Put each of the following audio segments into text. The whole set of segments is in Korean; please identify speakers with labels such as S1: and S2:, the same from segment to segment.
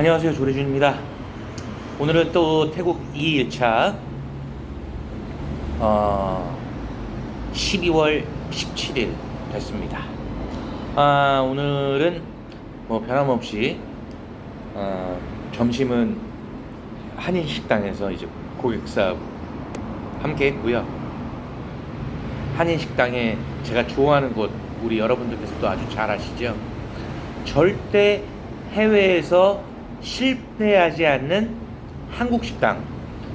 S1: 안녕하세요 조래준입니다. 오늘은 또 태국 2일차 어, 12월 17일 됐습니다. 아, 오늘은 뭐 변함없이 어, 점심은 한인식당에서 이제 고객사 함께 했고요. 한인식당에 제가 좋아하는 곳 우리 여러분들께서도 아주 잘 아시죠? 절대 해외에서 실패하지 않는 한국 식당.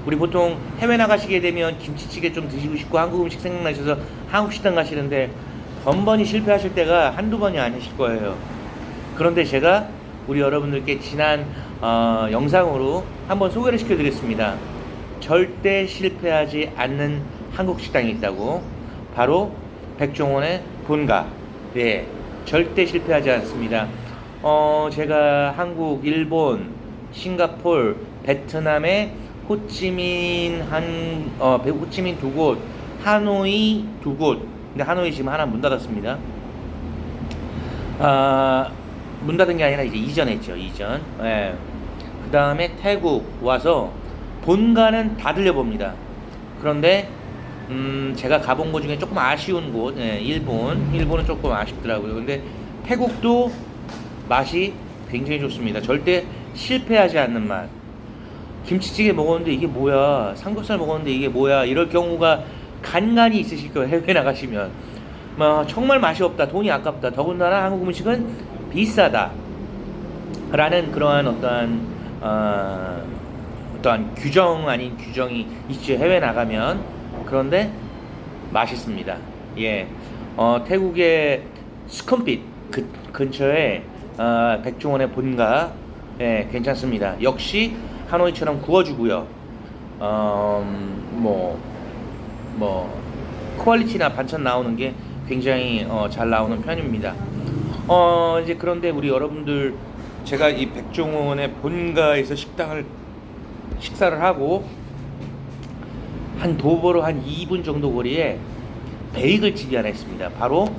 S1: 우리 보통 해외 나가시게 되면 김치찌개 좀 드시고 싶고 한국 음식 생각나셔서 한국 식당 가시는데 번번이 실패하실 때가 한두 번이 아니실 거예요. 그런데 제가 우리 여러분들께 지난 어, 영상으로 한번 소개를 시켜드렸습니다. 절대 실패하지 않는 한국 식당이 있다고. 바로 백종원의 본가. 네, 절대 실패하지 않습니다. 어, 제가 한국, 일본, 싱가폴, 베트남의 호치민 한, 어, 배- 호치민 두 곳, 하노이 두 곳. 근데 하노이 지금 하나 문 닫았습니다. 아, 문 닫은 게 아니라 이제 이전했죠, 이전. 예. 그 다음에 태국 와서 본가는 다 들려봅니다. 그런데, 음, 제가 가본 곳 중에 조금 아쉬운 곳, 예, 일본. 일본은 조금 아쉽더라고요. 근데 태국도 맛이 굉장히 좋습니다. 절대 실패하지 않는 맛. 김치찌개 먹었는데 이게 뭐야? 삼겹살 먹었는데 이게 뭐야? 이럴 경우가 간간히 있으실 거예요. 해외 나가시면. 뭐 정말 맛이 없다. 돈이 아깝다. 더군다나 한국 음식은 비싸다. 라는 그러한 어떠한 어, 어떠한 규정 아닌 규정이 있죠. 해외 나가면. 그런데 맛있습니다. 예. 어, 태국의 스콘빛 그 근처에 어, 백종원의 본가 예, 괜찮습니다. 역시 하노이처럼 구워주고요. 어, 뭐, 뭐, 퀄리티나 반찬 나오는 게 굉장히 어, 잘 나오는 편입니다. 어, 이제 그런데 우리 여러분들 제가 이 백종원의 본가에서 식당을 식사를 하고 한 도보로 한 2분 정도 거리에 베이글 집이 하나 있습니다. 바로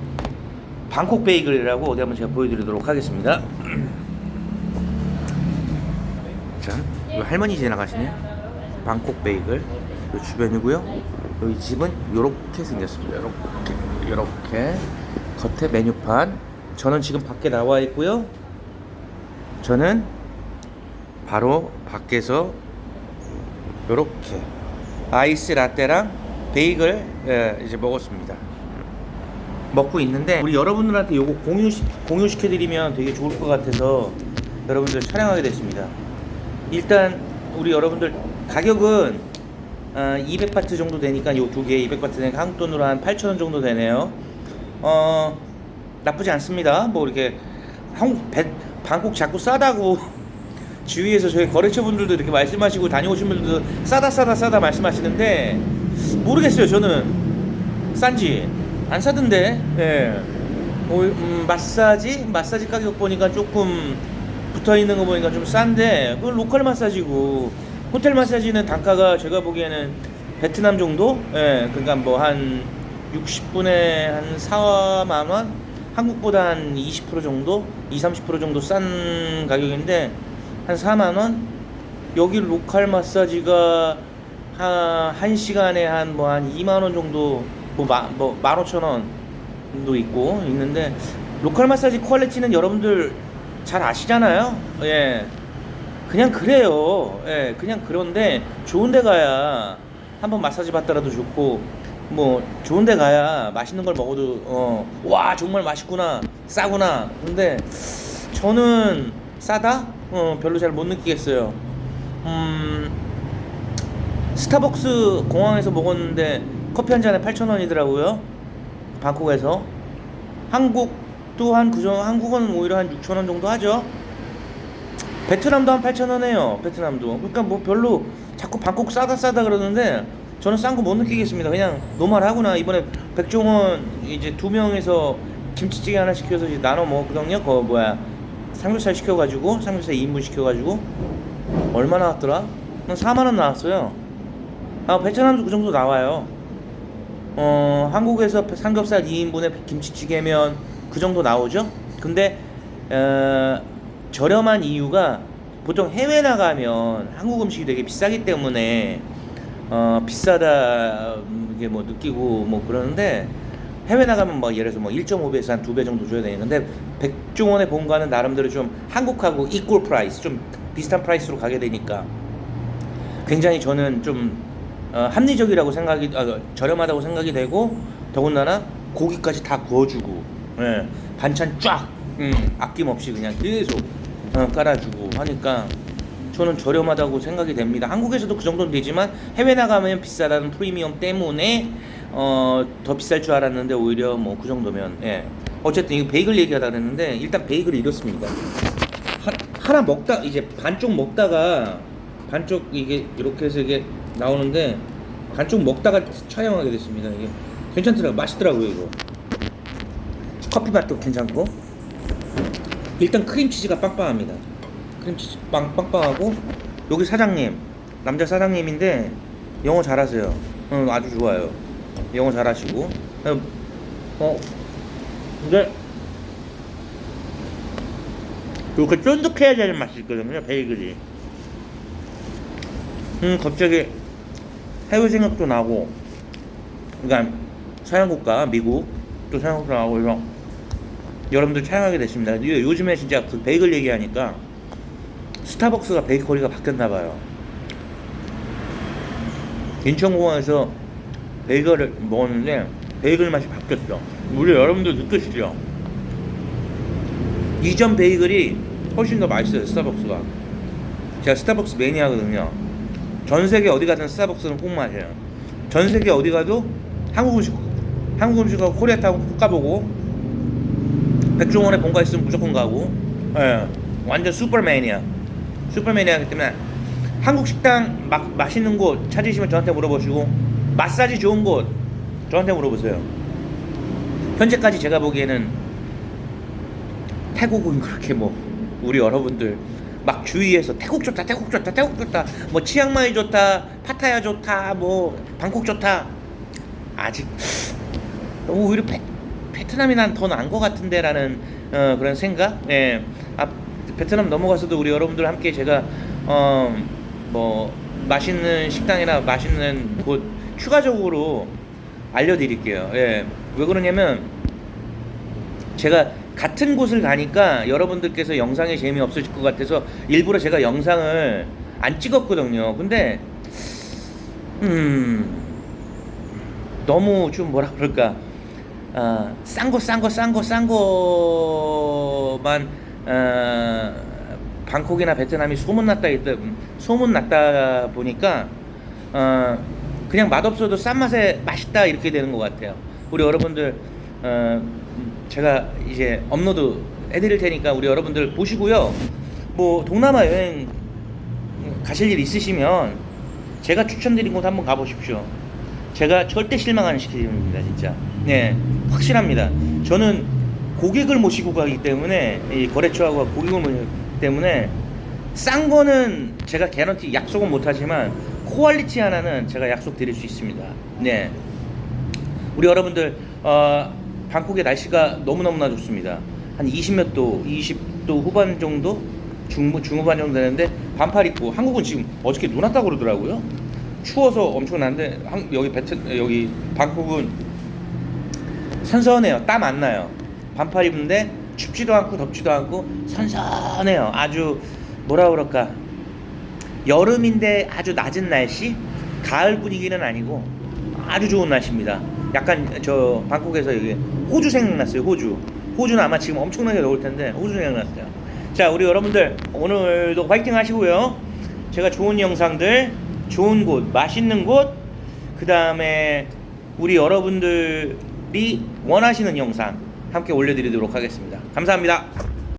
S1: 방콕 베이글이라고 어디 한번 제가 보여드리도록 하겠습니다. 자, 이 할머니 지나가시네요. 방콕 베이글 이 주변이고요. 여기 집은 이렇게 생겼습니다. 이렇게 이렇게 겉에 메뉴판. 저는 지금 밖에 나와 있고요. 저는 바로 밖에서 이렇게 아이스 라떼랑 베이글 예, 이제 먹었습니다. 먹고 있는데 우리 여러분들한테 요거 공유 공유 시켜드리면 되게 좋을 것 같아서 여러분들 촬영하게 됐습니다. 일단 우리 여러분들 가격은 어, 200바트 정도 되니까 요두개 200바트 되니까 한국 돈으로 한 8,000원 정도 되네요. 어 나쁘지 않습니다. 뭐 이렇게 한국 배, 방콕 자꾸 싸다고 주위에서 저희 거래처 분들도 이렇게 말씀하시고 다녀오신 분들도 싸다 싸다 싸다 말씀하시는데 모르겠어요 저는 싼지 안 사던데? 예. 어, 음, 마사지? 마사지 가격 보니까 조금 붙어 있는 거 보니까 좀 싼데 그 로컬 마사지고 호텔 마사지는 단가가 제가 보기에는 베트남 정도? 예 그러니까 뭐 한 60분에 한 4만 원? 한국보다 한 20% 정도? 2, 30% 정도 싼 가격인데 한 4만 원? 여기 로컬 마사지가 한, 한 시간에 한 뭐한 2만 원 정도 뭐, 마, 뭐 15,000원도 있고 있는데 로컬 마사지 퀄리티는 여러분들 잘 아시잖아요. 예. 그냥 그래요. 예. 그냥 그런데 좋은 데 가야 한번 마사지 받더라도 좋고 뭐 좋은 데 가야 맛있는 걸 먹어도 어, 와, 정말 맛있구나. 싸구나. 근데 저는 싸다? 어, 별로 잘 못 느끼겠어요. 음, 스타벅스 공항에서 먹었는데 커피 한 잔에 8,000원이더라고요. 방콕에서. 한국도 한 그정 한국은 오히려 한 6,000원 정도 하죠. 베트남도 한 8,000원 해요. 베트남도. 그러니까 뭐 별로 자꾸 방콕 싸다 싸다 그러는데 저는 싼 거 못 느끼겠습니다. 그냥 노멀하구나. 이번에 백종원 이제 두 명에서 김치찌개 하나 시켜서 이제 나눠 먹거든요. 그 뭐야 삼겹살 시켜가지고 삼겹살 2인분 시켜가지고 얼마 나왔더라? 한 4만 원 나왔어요. 아 베트남도 그 정도 나와요. 어 한국에서 삼겹살 2인분에 김치찌개면 그 정도 나오죠. 근데 어, 저렴한 이유가 보통 해외 나가면 한국 음식이 되게 비싸기 때문에 어 비싸다 음, 이게 뭐 느끼고 뭐 그러는데 해외 나가면 뭐 예를 들어서 뭐 1.5배에서 한두배 정도 줘야 되는 근데 백종원의 본가는 나름대로 좀 한국하고 이퀄 프라이스 좀 비슷한 프라이스로 가게 되니까 굉장히 저는 좀 어, 합리적이라고 생각이 아, 저렴하다고 생각이 되고 더군다나 고기까지 다 구워주고 예, 반찬 쫙 음, 아낌없이 그냥 계속 어, 깔아주고 하니까 저는 저렴하다고 생각이 됩니다. 한국에서도 그 정도는 되지만 해외 나가면 비싸다는 프리미엄 때문에 어, 더 비쌀 줄 알았는데 오히려 뭐 그 정도면 예. 어쨌든 이거 베이글 얘기하다 그랬는데 일단 베이글이 이렇습니다. 하, 하나 먹다 이제 반쪽 먹다가 반쪽 이게 이렇게 해서 이게 나오는데 반쪽 먹다가 촬영하게 됐습니다. 이게 괜찮더라고 맛있더라고요 이거. 커피 맛도 괜찮고 일단 크림치즈가 빵빵합니다. 크림치즈 빵 빵빵하고 여기 사장님 남자 사장님인데 영어 잘하세요. 응, 아주 좋아요. 영어 잘하시고 어, 어 근데 이렇게 쫀득해야 되는 맛이 있거든요 베이글이 음 갑자기 해외 생각도 나고 그러니까 서양 국가 미국 또 서양 국가 나고 그래서 여러분들 촬영하게 됐습니다. 요- 요즘에 진짜 그 베이글 얘기하니까 스타벅스가 베이커리가 바뀌었나 봐요. 인천공항에서 베이글을 먹었는데 베이글 맛이 바뀌었어. 우리 여러분들 느끼시죠? 이전 베이글이 훨씬 더 맛있어요 스타벅스가. 제가 스타벅스 매니아거든요 전 세계 어디 가든 스타벅스는 꼭 마셔요. 전 세계 어디 가도 한국 음식 한국 음식하고 코리아타운 꼭 가보고 백종원에 본가 있으면 무조건 가고. 예, 완전 슈퍼 매니아 슈퍼 매니아이기 때문에 한국 식당 막 맛있는 곳 찾으시면 저한테 물어보시고 마사지 좋은 곳 저한테 물어보세요. 현재까지 제가 보기에는 태국은 그렇게 뭐 우리 여러분들 막 주위에서 태국 좋다 태국 좋다 태국 좋다 뭐 치앙마이 좋다 파타야 좋다 뭐 방콕 좋다 아직 너무 오히려 베, 베트남이 난 더 나은 것 같은데라는 어, 그런 생각 예. 아, 베트남 넘어가서도 우리 여러분들 함께 제가 어, 뭐 맛있는 식당이나 맛있는 곳 추가적으로 알려드릴게요 예. 왜 그러냐면 제가 같은 곳을 가니까 여러분들께서 영상이 재미없으실 것 같아서 일부러 제가 영상을 안 찍었거든요. 근데 음 너무 좀 뭐라 그럴까 아, 싼 거 싼 거 싼 거 싼 거만 어, 방콕이나 베트남이 소문났다 있다 소문났다 보니까 어, 그냥 맛없어도 싼 맛에 맛있다 이렇게 되는 것 같아요. 우리 여러분들 어, 제가 이제 업로드 해드릴 테니까 우리 여러분들 보시고요. 뭐 동남아 여행 가실 일 있으시면 제가 추천드린 곳 한번 가보십시오. 제가 절대 실망 안 시키는 니다 진짜. 네, 확실합니다. 저는 고객을 모시고 가기 때문에 이 거래처하고 고객을 모시기 때문에 싼 거는 제가 개런티 약속은 못하지만 퀄리티 하나는 제가 약속 드릴 수 있습니다. 네. 우리 여러분들 어, 방콕의 날씨가 너무너무나 좋습니다. 한 20몇 도, 20도 후반 정도? 중, 중후반 정도 되는데 반팔 입고 한국은 지금 어저께 눈 왔다고 그러더라고요. 추워서 엄청난데 한, 여기 베트 여기 방콕은 선선해요. 땀 안 나요. 반팔 입는데 춥지도 않고 덥지도 않고 선선해요. 아주 뭐라 그럴까 여름인데 아주 낮은 날씨, 가을 분위기는 아니고 아주 좋은 날씨입니다. 약간 저 방콕에서 여기 호주 생각났어요. 호주. 호주는 아마 지금 엄청나게 더울 텐데 호주 생각났어요. 자, 우리 여러분들 오늘도 화이팅 하시고요. 제가 좋은 영상들, 좋은 곳, 맛있는 곳, 그 다음에 우리 여러분들이 원하시는 영상 함께 올려드리도록 하겠습니다. 감사합니다.